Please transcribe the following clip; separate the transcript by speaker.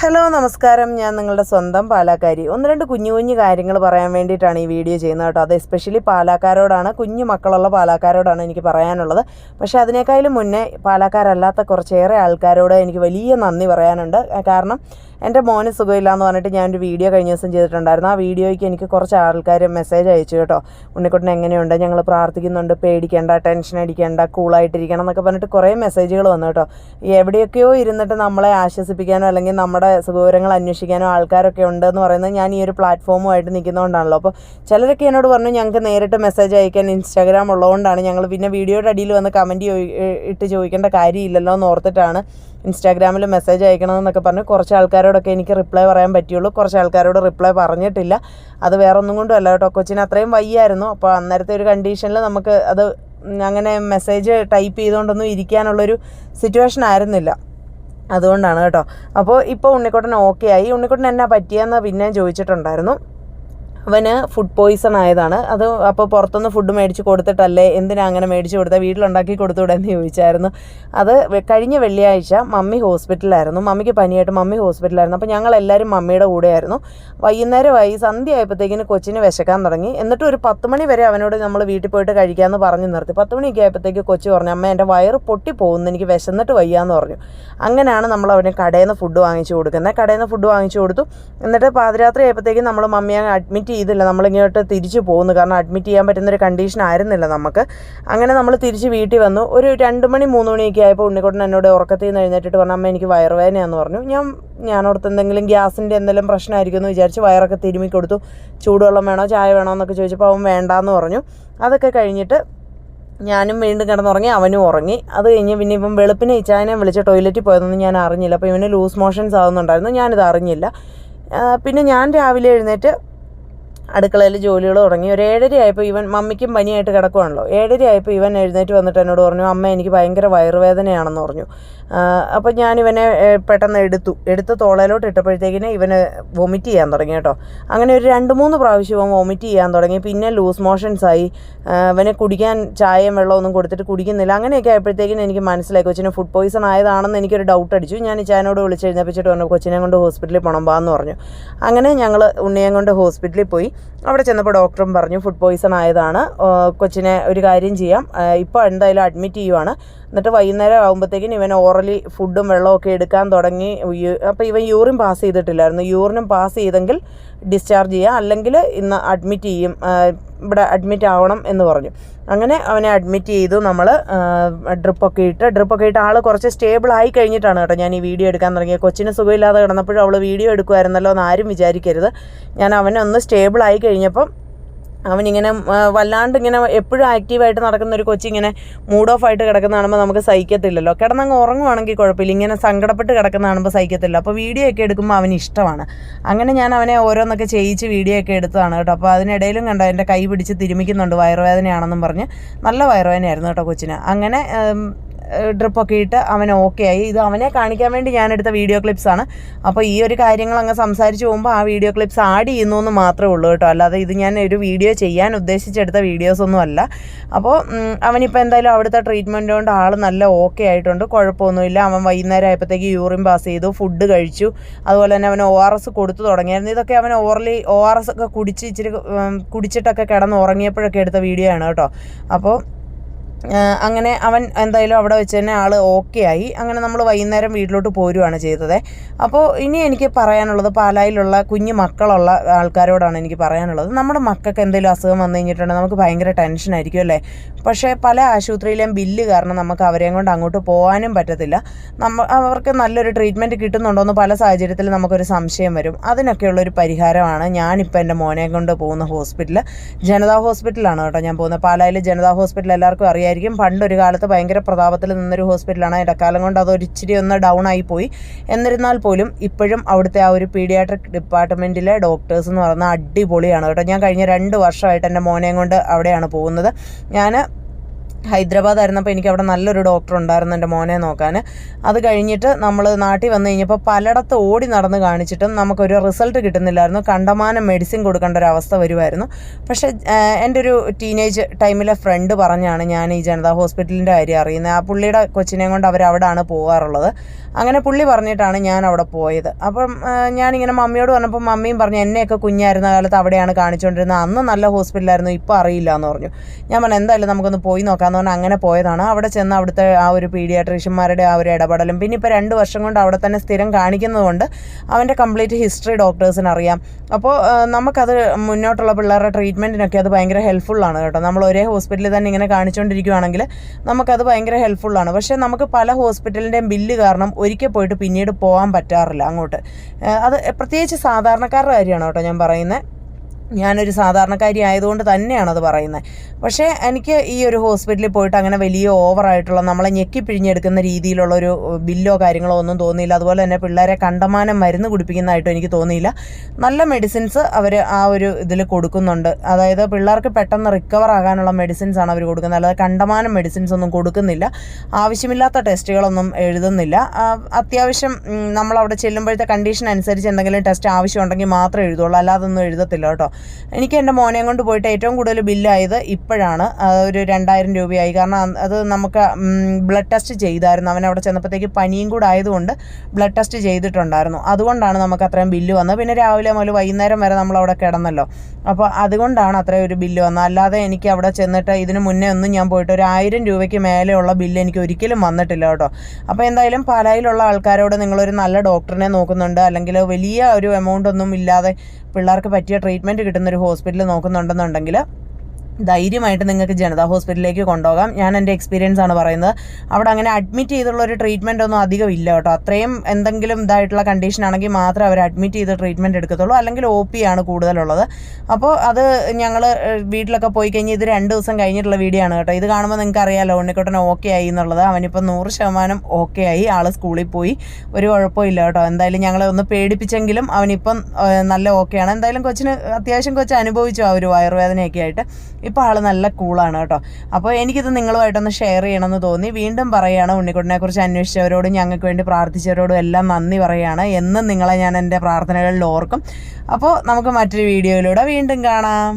Speaker 1: Hello നമസ്കാരം. ഞാൻ നിങ്ങളുടെ സ്വന്തം പാലാക്കാരി. ഒന്ന് രണ്ട് കുഞ്ഞു കുഞ്ഞു കാര്യങ്ങൾ പറയാൻ വേണ്ടിയിട്ടാണ് ഈ വീഡിയോ ചെയ്യുന്നത് കേട്ടോ. അത് എസ്പെഷ്യലി പാലാക്കാരോടാണ് കുഞ്ഞു മക്കളുള്ള പാലാക്കാരോടാണ് എനിക്ക് പറയാനുള്ളത്. പക്ഷേ അതിനേക്കാളും മുന്നേ പാലാക്കാരല്ലാത്ത കുറച്ചേറെ ആൾക്കാരോട് എനിക്ക് വലിയ നന്ദി പറയാനുണ്ട്. കാരണം എന്റെ മോന് സുഖമില്ല എന്ന് പറഞ്ഞിട്ട് ഞാനൊരു വീഡിയോ കഴിഞ്ഞ ദിവസം ചെയ്തിട്ടുണ്ടായിരുന്നു. ആ വീഡിയോയ്ക്ക് എനിക്ക് കുറച്ച് ആൾക്കാർ മെസ്സേജ് അയച്ചു കേട്ടോ. ഉണ്ണിക്കുട്ടൻ എങ്ങനെയുണ്ട്? ഞങ്ങൾ പ്രാർത്ഥിക്കുന്നുണ്ട്. പേടിക്കേണ്ട ടെൻഷൻ അടിക്കേണ്ട കൂളായിട്ടിരിക്കണം എന്നൊക്കെ പറഞ്ഞിട്ട് കുറേ മെസ്സേജുകൾ വന്നു കേട്ടോ. എവിടെയൊക്കെയോ ഇരുന്നിട്ട് നമ്മളെ ആശ്വസിപ്പിക്കാനോ അല്ലെങ്കിൽ നമ്മുടെ സുഖവിവരങ്ങൾ അന്വേഷിക്കാനോ ആൾക്കാരൊക്കെ ഉണ്ടെന്ന് പറയുന്നത് ഞാൻ ഈ ഒരു പ്ലാറ്റ്ഫോമുമായിട്ട് നിൽക്കുന്നതുകൊണ്ടാണല്ലോ. അപ്പോൾ ചിലരൊക്കെ എന്നോട് പറഞ്ഞു ഞങ്ങൾക്ക് നേരിട്ട് മെസ്സേജ് അയക്കാൻ ഇൻസ്റ്റാഗ്രാം ഉള്ളതുകൊണ്ടാണ്. ഞങ്ങൾ പിന്നെ വീഡിയോയുടെ അടിയിൽ വന്ന് കമന്റ് ഇട്ട് ചോദിക്കേണ്ട കാര്യമില്ലല്ലോ എന്ന് ഓർത്തിട്ടാണ് ഇൻസ്റ്റാഗ്രാമിൽ മെസ്സേജ് അയക്കണമെന്നൊക്കെ പറഞ്ഞ് കുറച്ച് ആൾക്കാരോടൊക്കെ എനിക്ക് റിപ്ലൈ പറയാൻ പറ്റുള്ളൂ കുറച്ച് ആൾക്കാരോട് റിപ്ലൈ പറഞ്ഞിട്ടില്ല. അത് വേറെ ഒന്നും കൊണ്ടും അല്ല കേട്ടോ. കൊച്ചിന് അത്രയും വയ്യായിരുന്നു. അപ്പോൾ അന്നേരത്തെ ഒരു കണ്ടീഷനിൽ നമുക്ക് അത് അങ്ങനെ മെസ്സേജ് ടൈപ്പ് ചെയ്തുകൊണ്ടൊന്നും ഇരിക്കാനുള്ളൊരു സിറ്റുവേഷൻ ആയിരുന്നില്ല. അതുകൊണ്ടാണ് കേട്ടോ. അപ്പോൾ ഇപ്പോൾ ഉണ്ണിക്കുട്ടൻ ഓക്കെ ആയി. ഉണ്ണിക്കുട്ടൻ എന്നാ പറ്റിയെന്ന് പിന്നെ ചോദിച്ചിട്ടുണ്ടായിരുന്നു. അവന് ഫുഡ് പോയിസൺ ആയതാണ്. അത് അപ്പോൾ പുറത്തുനിന്ന് ഫുഡ് മേടിച്ച് കൊടുത്തിട്ടല്ലേ എന്തിനാ അങ്ങനെ മേടിച്ച് കൊടുത്താൽ വീട്ടിലുണ്ടാക്കി കൊടുത്തുകൂടെ എന്ന് ചോദിച്ചായിരുന്നു. അത് കഴിഞ്ഞ വെള്ളിയാഴ്ച മമ്മി ഹോസ്പിറ്റലിലായിരുന്നു. മമ്മിക്ക് പനിയായിട്ട് മമ്മി ഹോസ്പിറ്റലായിരുന്നു അപ്പോൾ ഞങ്ങൾ എല്ലാവരും മമ്മിയുടെ കൂടെയായിരുന്നു. വൈകുന്നേരമായി സന്ധ്യ ആയപ്പോഴത്തേക്കിന് കൊച്ചിന് വിശക്കാൻ തുടങ്ങി. എന്നിട്ട് ഒരു പത്ത് മണി വരെ അവനോട് നമ്മൾ വീട്ടിൽ പോയിട്ട് കഴിക്കാമെന്ന് പറഞ്ഞു നിർത്തി. പത്ത് മണിയൊക്കെ ആയപ്പോഴത്തേക്ക് കൊച്ചു പറഞ്ഞു അമ്മ എന്റെ വയറ് പൊട്ടി പോകുന്നു. എനിക്ക് വിശന്നിട്ട് വയ്യാന്ന് പറഞ്ഞു. അങ്ങനെയാണ് നമ്മൾ അവന് കടയിൽ നിന്ന് ഫുഡ് വാങ്ങിച്ചു കൊടുക്കുന്നത്. കടയിൽ നിന്ന് ഫുഡ് വാങ്ങിച്ചു കൊടുത്തു. എന്നിട്ട് പാതിരാത്രി ആയപ്പോഴത്തേക്കും നമ്മൾ മമ്മിയെ അഡ്മിറ്റ് ചെയ്തില്ല. നമ്മളിങ്ങോട്ട് തിരിച്ചു പോകുന്നു. കാരണം അഡ്മിറ്റ് ചെയ്യാൻ പറ്റുന്നൊരു കണ്ടീഷൻ ആയിരുന്നില്ല നമുക്ക്. അങ്ങനെ നമ്മൾ തിരിച്ച് വീട്ടിൽ വന്നു. ഒരു രണ്ട് മണി മൂന്ന് മണിയൊക്കെ ആയപ്പോൾ ഉണ്ണിക്കുട്ടൻ എന്നോട് ഉറക്കത്തിൽ നിന്ന് എഴുന്നേറ്റിട്ട് പറഞ്ഞു അമ്മ എനിക്ക് വയറുവേദനയാന്ന് പറഞ്ഞു. ഞാൻ ഞാനോടത്ത് എന്തെങ്കിലും ഗ്യാസിന്റെ എന്തെങ്കിലും പ്രശ്നമായിരിക്കും എന്ന് വിചാരിച്ച് വയറൊക്കെ തിരുമ്മി കൊടുത്തു. ചൂടുവെള്ളം വേണോ ചായ വേണോ എന്നൊക്കെ ചോദിച്ചപ്പോൾ അവൻ വേണ്ടാന്ന് പറഞ്ഞു. അതൊക്കെ കഴിഞ്ഞിട്ട് ഞാനും വീണ്ടും കിടന്നുറങ്ങി അവനും ഉറങ്ങി. അത് കഴിഞ്ഞ് പിന്നെ ഇപ്പം വെളുപ്പിനെ ഇച്ചായനെ വിളിച്ച് ടോയ്ലറ്റിൽ പോയതൊന്നും ഞാൻ അറിഞ്ഞില്ല. അപ്പോൾ ഇവന് ലൂസ് മോഷൻസ് ആവുന്നുണ്ടായിരുന്നു. ഞാനിത് അറിഞ്ഞില്ല. പിന്നെ ഞാൻ രാവിലെ എഴുന്നേറ്റ് അടുക്കളയിൽ ജോലികൾ തുടങ്ങി. ഒരു ഏഴര ആയപ്പോൾ ഇവൻ മമ്മിക്കും പനിയായിട്ട് കിടക്കുവാണല്ലോ. ഏഴര ആയപ്പോൾ ഇവൻ എഴുന്നേറ്റ് വന്നിട്ട് എന്നോട് പറഞ്ഞു അമ്മ എനിക്ക് ഭയങ്കര വയറുവേദനയാണെന്ന് പറഞ്ഞു. അപ്പോൾ ഞാൻ ഇവനെ പെട്ടെന്ന് എടുത്തു. എടുത്ത് തോളയിലോട്ട് ഇട്ടപ്പോഴത്തേക്കിന് ഇവന് വൊമിറ്റ് ചെയ്യാൻ തുടങ്ങി കേട്ടോ. അങ്ങനെ ഒരു രണ്ട് മൂന്ന് പ്രാവശ്യം ഇവൻ വൊമിറ്റ് ചെയ്യാൻ തുടങ്ങി. പിന്നെ ലൂസ് മോഷൻസ് ആയി. ഇവനെ കുടിക്കാൻ ചായയും വെള്ളമൊന്നും കൊടുത്തിട്ട് കുടിക്കുന്നില്ല. അങ്ങനെയൊക്കെ ആയപ്പോഴത്തേക്കിന് എനിക്ക് മനസ്സിലായി കൊച്ചിന് ഫുഡ് പോയിസൺ ആയതാണെന്ന് എനിക്കൊരു ഡൗട്ട് അടിച്ചു. ഞാൻ ചായനോട് വിളിച്ച് എഴുന്നേപ്പിച്ചിട്ട് പറഞ്ഞു കൊച്ചിനെ കൊണ്ട് ഹോസ്പിറ്റലിൽ പോകണം ബാന്ന് പറഞ്ഞു. അങ്ങനെ ഞങ്ങൾ ഉണ്ണിയെ കൊണ്ട് ഹോസ്പിറ്റലിൽ പോയി. അവിടെ ചെന്നപ്പോൾ ഡോക്ടറും പറഞ്ഞു ഫുഡ് പോയിസൺ ആയതാണ്. കൊച്ചിനെ ഒരു കാര്യം ചെയ്യാം. ഇപ്പോൾ എന്തായാലും അഡ്മിറ്റ് ചെയ്യുവാണ്. എന്നിട്ട് വൈകുന്നേരം ആകുമ്പോഴത്തേക്കും ഇവൻ ഓറലി ഫുഡും വെള്ളവും ഒക്കെ എടുക്കാൻ തുടങ്ങി. അപ്പോൾ ഇവൻ യൂറിൻ പാസ് ചെയ്തിട്ടില്ലായിരുന്നു. യൂറിനും പാസ് ചെയ്തെങ്കിൽ ഡിസ്ചാർജ് ചെയ്യാം. അല്ലെങ്കിൽ ഇന്ന് അഡ്മിറ്റ് ചെയ്യും. ഇവിടെ അഡ്മിറ്റ് ആവണം എന്ന് പറഞ്ഞു. അങ്ങനെ അവനെ അഡ്മിറ്റ് ചെയ്തു. നമ്മൾ ഡ്രിപ്പൊക്കെ ഇട്ട് ഡ്രിപ്പൊക്കെ ഇട്ട് ആൾ കുറച്ച് സ്റ്റേബിൾ ആയി കഴിഞ്ഞിട്ടാണ് കേട്ടോ ഞാൻ ഈ വീഡിയോ എടുക്കാൻ തുടങ്ങിയത്. കൊച്ചിന് സുഖമില്ലാതെ കിടന്നപ്പോഴും അവൾ വീഡിയോ എടുക്കുമായിരുന്നല്ലോ എന്ന് ആരും വിചാരിക്കരുത്. ഞാൻ അവനെ ഒന്ന് സ്റ്റേബിൾ ആയി കഴിഞ്ഞപ്പം അവനിങ്ങനെ വല്ലാണ്ട് ഇങ്ങനെ എപ്പോഴും ആക്റ്റീവായിട്ട് നടക്കുന്ന ഒരു കൊച്ചിങ്ങനെ മൂഡ് ഓഫ് ആയിട്ട് കിടക്കുന്ന നമുക്ക് സഹിക്കത്തില്ലല്ലോ. കിടന്നങ്ങ് ഉറങ്ങുവാണെങ്കിൽ കുഴപ്പമില്ല. ഇങ്ങനെ സങ്കടപ്പെട്ട് കിടക്കുന്ന സഹിക്കത്തില്ല. അപ്പോൾ വീഡിയോ ഒക്കെ എടുക്കുമ്പോൾ അവന് ഇഷ്ടമാണ്. അങ്ങനെ ഞാൻ അവനെ ഓരോന്നൊക്കെ ചെയ്യിച്ച് വീഡിയോ ഒക്കെ എടുത്തതാണ് കേട്ടോ. അപ്പോൾ അതിനിടയിലും കണ്ടോ എന്റെ കൈ പിടിച്ച് തിരുമിക്കുന്നുണ്ട് വയറുവേദനയാണെന്നും പറഞ്ഞ്. നല്ല വയറുവേദനയായിരുന്നു കേട്ടോ കൊച്ചിന്. അങ്ങനെ ഡ്രിപ്പൊക്കെ ഇട്ട് അവൻ ഓക്കെ ആയി. ഇത് അവനെ കാണിക്കാൻ വേണ്ടി ഞാൻ എടുത്ത വീഡിയോ ക്ലിപ്സാണ് അപ്പോൾ ഈ ഒരു കാര്യങ്ങൾ അങ്ങ് സംസാരിച്ച് പോകുമ്പോൾ ആ വീഡിയോ ക്ലിപ്സ് ആഡ് ചെയ്യുന്നു എന്ന് മാത്രമേ ഉള്ളൂ കേട്ടോ. അല്ലാതെ ഇത് ഞാൻ ഒരു വീഡിയോ ചെയ്യാൻ ഉദ്ദേശിച്ചെടുത്ത വീഡിയോസ് ഒന്നും അല്ല. അപ്പോൾ അവനിപ്പോൾ എന്തായാലും അവിടുത്തെ ട്രീറ്റ്മെന്റ് കൊണ്ട് ആൾ നല്ല ഓക്കെ ആയിട്ടുണ്ട്. കുഴപ്പമൊന്നുമില്ല. അവൻ വൈകുന്നേരം ആയപ്പോഴത്തേക്ക് യൂറിൻ പാസ് ചെയ്തു ഫുഡ് കഴിച്ചു. അതുപോലെ തന്നെ അവൻ ഒ ആർ എസ് കൊടുത്തു തുടങ്ങിയായിരുന്നു. ഇതൊക്കെ അവൻ ഓർലി ഒ ആർ എസ് ഒക്കെ കുടിച്ച് ഇച്ചിരി കുടിച്ചിട്ടൊക്കെ കിടന്ന് ഉറങ്ങിയപ്പോഴൊക്കെ എടുത്ത വീഡിയോ ആണ് കേട്ടോ. അപ്പോൾ അങ്ങനെ അവൻ എന്തായാലും അവിടെ വെച്ച് തന്നെ ആൾ ഓക്കെ ആയി. അങ്ങനെ നമ്മൾ വൈകുന്നേരം വീട്ടിലോട്ട് പോരുവാണ് ചെയ്തത്. അപ്പോൾ ഇനി എനിക്ക് പറയാനുള്ളത് പാലായിലുള്ള കുഞ്ഞു മക്കളുള്ള ആൾക്കാരോടാണ് എനിക്ക് പറയാനുള്ളത്. നമ്മുടെ മക്കൾക്ക് എന്തെങ്കിലും അസുഖം വന്നു കഴിഞ്ഞിട്ടുണ്ടെങ്കിൽ നമുക്ക് ഭയങ്കര ടെൻഷനായിരിക്കും അല്ലേ? പക്ഷേ പല ആശുപത്രിയിലെയും ബില്ല് കാരണം നമുക്ക് അവരെയും കൊണ്ട് അങ്ങോട്ട് പോകാനും പറ്റത്തില്ല. നമ്മ അവർക്ക് നല്ലൊരു ട്രീറ്റ്മെന്റ് കിട്ടുന്നുണ്ടോ എന്ന് പല സാഹചര്യത്തിൽ നമുക്കൊരു സംശയം വരും. അതിനൊക്കെയുള്ളൊരു പരിഹാരമാണ് ഞാനിപ്പോൾ എന്റെ മോനെ കൊണ്ട് പോകുന്ന ഹോസ്പിറ്റൽ ജനതാ ഹോസ്പിറ്റലാണ് കേട്ടോ ഞാൻ പോകുന്നത്. പാലായിൽ ജനതാ ഹോസ്പിറ്റൽ എല്ലാവർക്കും അറിയായിരിക്കും. പണ്ടൊരു കാലത്ത് ഭയങ്കര പ്രതാപത്തിൽ നിന്നൊരു ഹോസ്പിറ്റലാണ്. ഇടക്കാലം കൊണ്ട് അത് ഒരിച്ചിരി ഒന്ന് ഡൗൺ ആയി പോയി. എന്നിരുന്നാൽ പോലും ഇപ്പോഴും അവിടുത്തെ ആ ഒരു പീഡിയാട്രിക് ഡിപ്പാർട്ട്മെന്റിലെ ഡോക്ടേഴ്സ് എന്ന് പറയുന്നത് അടിപൊളിയാണ് കേട്ടോ. ഞാൻ കഴിഞ്ഞ രണ്ട് വർഷമായിട്ട് എന്റെ മോനെയും കൊണ്ട് അവിടെയാണ് പോകുന്നത്. ഞാൻ ഹൈദരാബാദ് ആയിരുന്നപ്പോൾ എനിക്ക് അവിടെ നല്ലൊരു ഡോക്ടർ ഉണ്ടായിരുന്നു എന്റെ മോനെ നോക്കാൻ. അത് കഴിഞ്ഞിട്ട് നമ്മൾ നാട്ടിൽ വന്നു കഴിഞ്ഞപ്പോൾ പലയിടത്ത് ഓടി നടന്ന് കാണിച്ചിട്ടും നമുക്കൊരു റിസൾട്ട് കിട്ടുന്നില്ലായിരുന്നു. കണ്ടമാനം മെഡിസിൻ കൊടുക്കേണ്ട ഒരു അവസ്ഥ വരുമായിരുന്നു. പക്ഷേ എന്റെ ഒരു ടീനേജ് ടൈമിലെ ഫ്രണ്ട് പറഞ്ഞാണ് ഞാൻ ഈ ജനതാ ഹോസ്പിറ്റലിന്റെ കാര്യം അറിയുന്നത്. ആ പുള്ളിയുടെ കൊച്ചിനെ കൊണ്ട് അവർ അവിടെയാണ് പോകാറുള്ളത് അങ്ങനെ പുള്ളി പറഞ്ഞിട്ടാണ് ഞാൻ അവിടെ പോയത്. അപ്പം ഞാനിങ്ങനെ മമ്മിയോട് പറഞ്ഞപ്പോൾ മമ്മിയും പറഞ്ഞു എന്നെയൊക്കെ കുഞ്ഞായിരുന്ന കാലത്ത് അവിടെയാണ് കാണിച്ചുകൊണ്ടിരുന്നത് അന്ന് നല്ല ഹോസ്പിറ്റലായിരുന്നു ഇപ്പോൾ അറിയില്ല എന്ന് പറഞ്ഞു. ഞാൻ പറഞ്ഞു എന്തായാലും നമുക്കൊന്ന് പോയി നോക്കാമെന്ന് പറഞ്ഞാൽ അങ്ങനെ പോയതാണ്. അവിടെ ചെന്ന് അവിടുത്തെ ആ ഒരു പീഡിയാട്രീഷ്യന്മാരുടെ ആ ഒരു ഇടപെടലും. പിന്നെ ഇപ്പോൾ രണ്ട് വർഷം കൊണ്ട് അവിടെ തന്നെ സ്ഥിരം കാണിക്കുന്നതുകൊണ്ട് അവന്റെ കംപ്ലീറ്റ് ഹിസ്റ്ററി ഡോക്ടേഴ്സിന് അറിയാം. അപ്പോൾ നമുക്കത് മുന്നോട്ടുള്ള പിള്ളേരുടെ ട്രീറ്റ്മെന്റിനൊക്കെ അത് ഭയങ്കര ഹെൽപ്ഫുള്ളാണ് കേട്ടോ. നമ്മൾ ഒരേ ഹോസ്പിറ്റലിൽ തന്നെ ഇങ്ങനെ കാണിച്ചുകൊണ്ടിരിക്കുകയാണെങ്കിൽ നമുക്കത് ഭയങ്കര ഹെൽപ്ഫുള്ളാണ് പക്ഷേ നമുക്ക് പല ഹോസ്പിറ്റലിന്റെയും ബില്ല് കാരണം ഒരിക്കൽ പോയിട്ട് പിന്നീട് പോകാൻ പറ്റാറില്ല അങ്ങോട്ട്. അത് പ്രത്യേകിച്ച് സാധാരണക്കാരുടെ കാര്യമാണ് കേട്ടോ ഞാൻ പറയുന്നത്. ഞാനൊരു സാധാരണക്കാരി ആയതുകൊണ്ട് തന്നെയാണ് അത് പറയുന്നത്. പക്ഷേ എനിക്ക് ഈ ഒരു ഹോസ്പിറ്റലിൽ പോയിട്ട് അങ്ങനെ വലിയ ഓവറായിട്ടുള്ള നമ്മളെ ഞെക്കി പിഴിഞ്ഞെടുക്കുന്ന രീതിയിലുള്ള ഒരു ബില്ലോ കാര്യങ്ങളോ ഒന്നും തോന്നിയില്ല. അതുപോലെ തന്നെ പിള്ളേരെ കണ്ടമാനം മരുന്ന് കുടിപ്പിക്കുന്നതായിട്ടും എനിക്ക് തോന്നിയില്ല. നല്ല മെഡിസിൻസ് അവർ ആ ഒരു ഇതിൽ കൊടുക്കുന്നുണ്ട്. അതായത് പിള്ളേർക്ക് പെട്ടെന്ന് റിക്കവർ ആകാനുള്ള മെഡിസിൻസ് ആണ് അവർ കൊടുക്കുന്നത്. അല്ലാതെ കണ്ടമാനം മെഡിസിൻസ് ഒന്നും കൊടുക്കുന്നില്ല. ആവശ്യമില്ലാത്ത ടെസ്റ്റുകളൊന്നും എഴുതുന്നില്ല. അത്യാവശ്യം നമ്മളവിടെ ചെല്ലുമ്പോഴത്തെ കണ്ടീഷൻ അനുസരിച്ച് എന്തെങ്കിലും ടെസ്റ്റ് ആവശ്യമുണ്ടെങ്കിൽ മാത്രമേ എഴുതുള്ളൂ. അല്ലാതൊന്നും എഴുതത്തില്ല കേട്ടോ. എനിക്ക് എന്റെ മോനെയും കൊണ്ട് പോയിട്ട് ഏറ്റവും കൂടുതൽ ബില്ലായത് ഇപ്പോഴാണ്. ഒരു രണ്ടായിരം രൂപയായി. കാരണം അത് നമുക്ക് ബ്ലഡ് ടെസ്റ്റ് ചെയ്തായിരുന്നു. അവൻ അവിടെ ചെന്നപ്പോഴത്തേക്ക് പനിയും കൂടെ ആയതുകൊണ്ട് ബ്ലഡ് ടെസ്റ്റ് ചെയ്തിട്ടുണ്ടായിരുന്നു. അതുകൊണ്ടാണ് നമുക്ക് അത്രയും ബില്ല് വന്നത്. പിന്നെ രാവിലെ മുതൽ വൈകുന്നേരം വരെ നമ്മൾ അവിടെ കിടന്നല്ലോ. അപ്പോൾ അതുകൊണ്ടാണ് അത്രയും ഒരു ബില്ല് വന്നത്. അല്ലാതെ എനിക്ക് അവിടെ ചെന്നിട്ട് ഇതിന് മുന്നേ ഒന്നും ഞാൻ പോയിട്ട് ഒരു ആയിരം രൂപയ്ക്ക് മേലെയുള്ള ബില്ല് എനിക്ക് ഒരിക്കലും വന്നിട്ടില്ല കേട്ടോ. അപ്പോൾ എന്തായാലും പാലായിലുള്ള ആൾക്കാരോട് നിങ്ങളൊരു നല്ല ഡോക്ടറിനെ നോക്കുന്നുണ്ട്. അല്ലെങ്കിൽ വലിയ ഒരു എമൗണ്ട് ഒന്നും ഇല്ലാതെ പിള്ളേർക്ക് പറ്റിയ ട്രീറ്റ്മെന്റ് കിട്ടുന്ന ഒരു ഹോസ്പിറ്റൽ നോക്കുന്നുണ്ടെന്നുണ്ടെങ്കിൽ ധൈര്യമായിട്ട് നിങ്ങൾക്ക് ജനതാ ഹോസ്പിറ്റലിലേക്ക് കൊണ്ടുപോകാം. ഞാൻ എന്റെ എക്സ്പീരിയൻസ് ആണ് പറയുന്നത്. അവിടെ അങ്ങനെ അഡ്മിറ്റ് ചെയ്തുള്ള ഒരു ട്രീറ്റ്മെന്റ് ഒന്നും അധികം ഇല്ല കേട്ടോ. അത്രയും എന്തെങ്കിലും ഇതായിട്ടുള്ള കണ്ടീഷൻ ആണെങ്കിൽ മാത്രമേ അവർ അഡ്മിറ്റ് ചെയ്ത് ട്രീറ്റ്മെന്റ് എടുക്കത്തുള്ളൂ. അല്ലെങ്കിൽ ഒ പി ആണ് കൂടുതലുള്ളത്. അപ്പോൾ അത് ഞങ്ങൾ വീട്ടിലൊക്കെ പോയി കഴിഞ്ഞ് ഇത് രണ്ട് ദിവസം കഴിഞ്ഞിട്ടുള്ള വീഡിയോ ആണ് കേട്ടോ. ഇത് കാണുമ്പോൾ നിങ്ങൾക്ക് അറിയാമല്ലോ ഉണ്ണിക്കുട്ടൻ ഓക്കെ ആയി എന്നുള്ളത്. അവനിപ്പോൾ നൂറ് ശതമാനം ഓക്കെ ആയി. ആൾ സ്കൂളിൽ പോയി. ഒരു കുഴപ്പമില്ല കേട്ടോ. എന്തായാലും ഞങ്ങളെ ഒന്ന് പേടിപ്പിച്ചെങ്കിലും അവനിപ്പം നല്ല ഓക്കെയാണ് എന്തായാലും കൊച്ചിന് അത്യാവശ്യം കൊച്ചു അനുഭവിച്ചു ആ ഒരു വയറുവേദനയൊക്കെ ആയിട്ട്. ഇപ്പോൾ ആൾ നല്ല കൂളാണ് കേട്ടോ. അപ്പോൾ എനിക്കിത് നിങ്ങളുമായിട്ടൊന്ന് ഷെയർ ചെയ്യണമെന്ന് തോന്നി. വീണ്ടും പറയുകയാണ് ഉണ്ണിക്കുട്ടനെ കുറിച്ച് അന്വേഷിച്ചവരോടും ഞങ്ങൾക്ക് വേണ്ടി പ്രാർത്ഥിച്ചവരോടും എല്ലാം നന്ദി പറയുകയാണ് എന്നും നിങ്ങളെ ഞാൻ എന്റെ പ്രാർത്ഥനകളിൽ ഓർക്കും. അപ്പോൾ നമുക്ക് മറ്റൊരു വീഡിയോയിലൂടെ വീണ്ടും കാണാം.